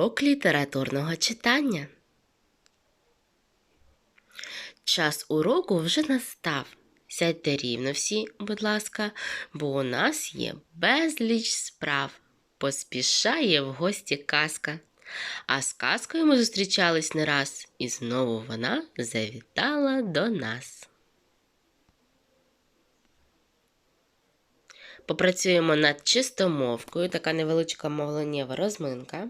Урок літературного читання. Час уроку вже настав. Сядьте рівно всі, будь ласка, бо у нас є безліч справ. Поспішає в гості казка. А з казкою ми зустрічались не раз, і знову вона завітала до нас. Попрацюємо над чистомовкою, така невеличка мовленнєва розминка.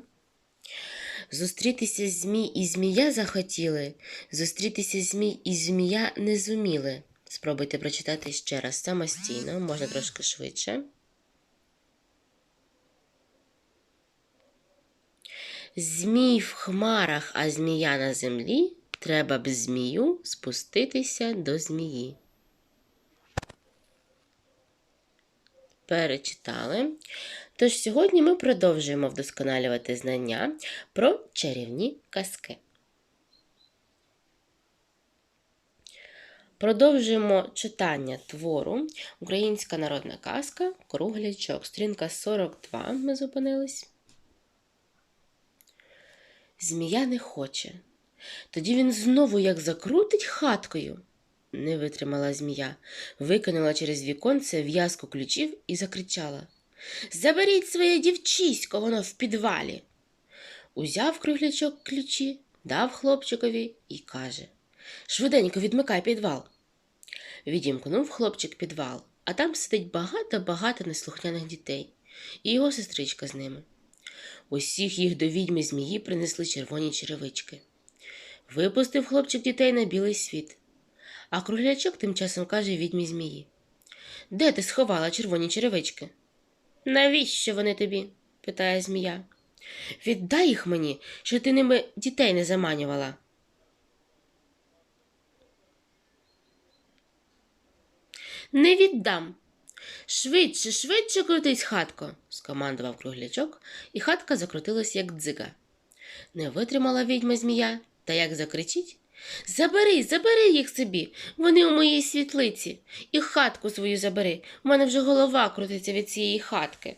Зустрітися змій і змія захотіли, зустрітися змій і змія не зуміли. Спробуйте прочитати ще раз самостійно, можна трошки швидше. Змій в хмарах, а змія на землі. Треба б змію спуститися до змії. Перечитали. Тож сьогодні ми продовжуємо вдосконалювати знання про чарівні казки. Продовжуємо читання твору Українська народна казка Круглячок. Сторінка 42. Ми зупинились. Змія не хоче. Тоді він знову як закрутить хаткою. Не витримала змія, викинула через віконце в'язку ключів і закричала Заберіть своє дівчисько, воно в підвалі. Узяв круглячок ключі, дав хлопчикові і каже Швиденько відмикай підвал. Відімкнув хлопчик підвал, а там сидить багато-багато неслухняних дітей, і його сестричка з ними. Усіх їх до відьми змії принесли червоні черевички. Випустив хлопчик дітей на білий світ. А круглячок тим часом каже відьмі змії Де ти сховала червоні черевички? Навіщо вони тобі? питає змія. Віддай їх мені, що ти ними дітей не заманювала. Не віддам. Швидше, швидше крутись, хатко, скомандував круглячок, і хатка закрутилась, як дзига. Не витримала відьма змія, та як закричить Забери, забери їх собі, вони у моїй світлиці, і хатку свою забери. У мене вже голова крутиться від цієї хатки.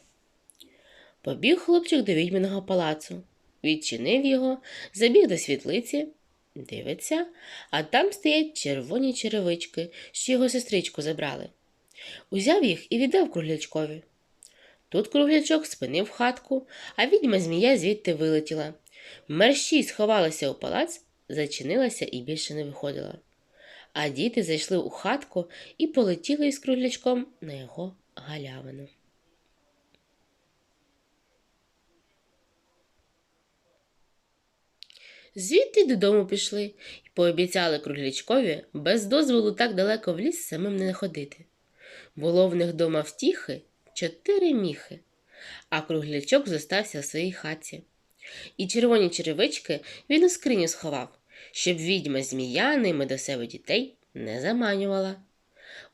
Побіг хлопчик до відьминого палацу, відчинив його, забіг до світлиці, дивиться, а там стоять червоні черевички, що його сестричку забрали. Узяв їх і віддав круглячкові. Тут круглячок спинив хатку, а відьма змія звідти вилетіла. Мерщій сховалася у палац, зачинилася і більше не виходила. А діти зайшли у хатку і полетіли із круглячком на його галявину. Звідти додому пішли і пообіцяли круглячкові без дозволу так далеко в ліс самим не ходити. Було в них дома втіхи чотири міхи, а круглячок зостався в своїй хаті. І червоні черевички він у скриню сховав, щоб відьма змія ними до себе дітей не заманювала.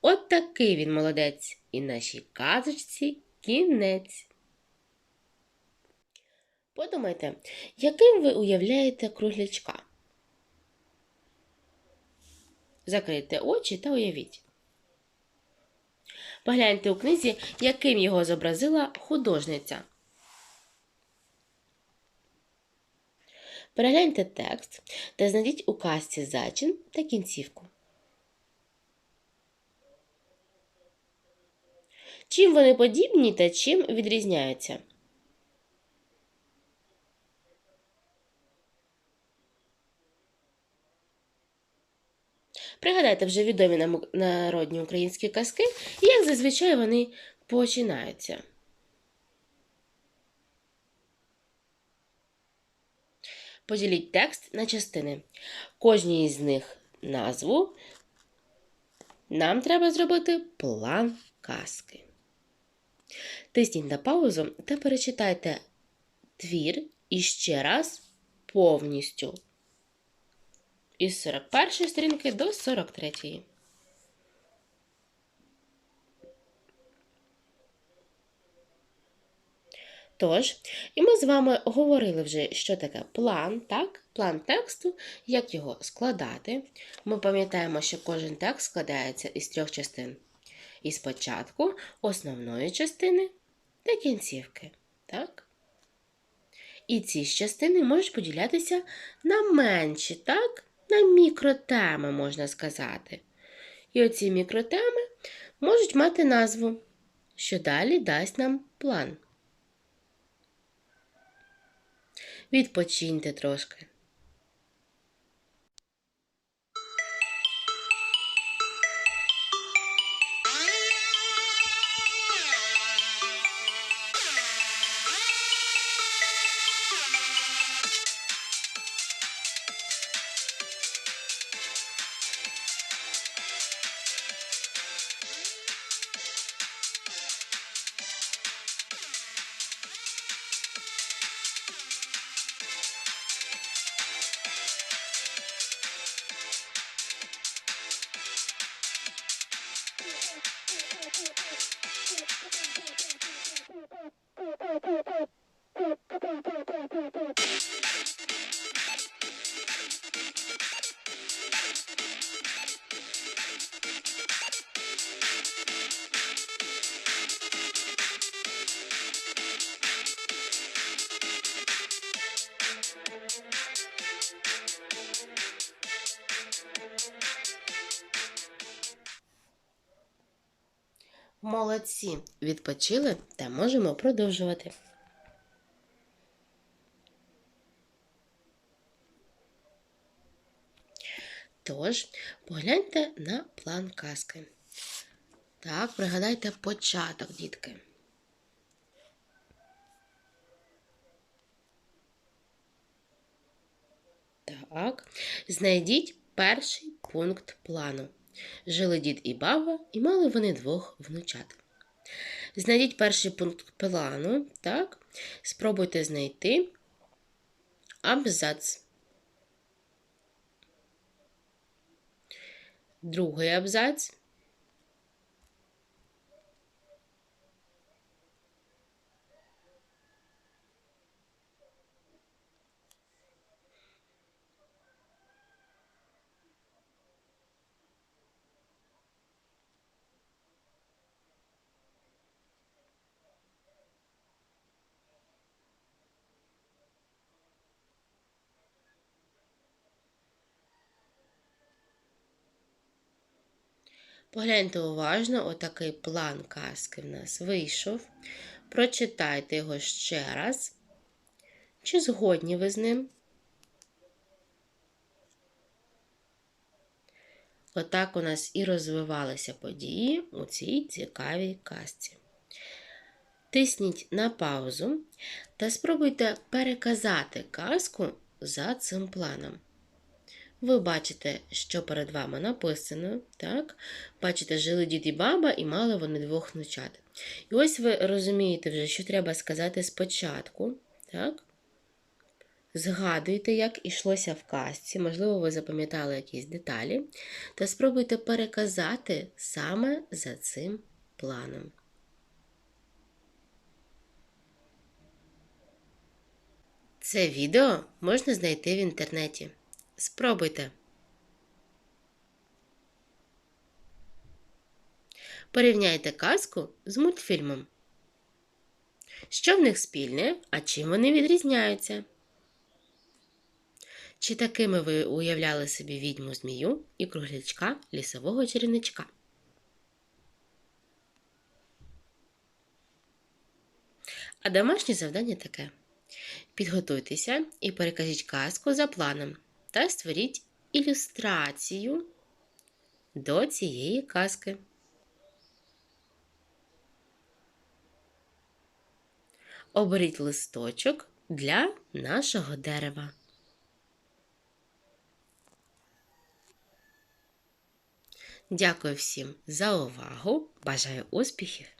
От такий він молодець, і нашій казочці кінець. Подумайте, яким ви уявляєте круглячка? Закрийте очі та уявіть. Погляньте у книзі, яким його зобразила художниця. Перегляньте текст та знайдіть у казці зачин та кінцівку. Чим вони подібні та чим відрізняються? Пригадайте вже відомі народні українські казки і як зазвичай вони починаються. Поділіть текст на частини. Кожній із них назву нам треба зробити план казки. Тисніть на паузу та перечитайте твір іще раз повністю. Із 41 сторінки до 43. Тож, і ми з вами говорили вже, що таке план, так? План тексту, як його складати. Ми пам'ятаємо, що кожен текст складається із трьох частин. І спочатку основної частини та кінцівки. Так? І ці ж частини можуть поділятися на менші, так? На мікротеми, можна сказати. І оці мікротеми можуть мати назву, що далі дасть нам план. Відпочиньте трошки. Thank you. Молодці! Відпочили та можемо продовжувати. Тож, погляньте на план казки. Так, пригадайте початок, дітки. Так, знайдіть перший пункт плану. Жили дід і баба, і мали вони двох внучат. Знайдіть перший пункт плану, так? Спробуйте знайти абзац. Другий абзац. Погляньте уважно, отакий план казки в нас вийшов. Прочитайте його ще раз. Чи згодні ви з ним? Отак у нас і розвивалися події у цій цікавій казці. Тисніть на паузу та спробуйте переказати казку за цим планом. Ви бачите, що перед вами написано, так? Бачите, жили дід і баба, і мали вони двох внучат. І ось ви розумієте вже, що треба сказати спочатку, так? Згадуйте, як ішлося в казці, можливо, ви запам'ятали якісь деталі, та спробуйте переказати саме за цим планом. Це відео можна знайти в інтернеті. Спробуйте. Порівняйте казку з мультфільмом. Що в них спільне, а чим вони відрізняються? Чи такими ви уявляли собі відьму змію і круглячка лісового чарівничка? А домашнє завдання таке: підготуйтеся і перекажіть казку за планом та створіть ілюстрацію до цієї казки. Оберіть листочок для нашого дерева. Дякую всім за увагу. Бажаю успіхів!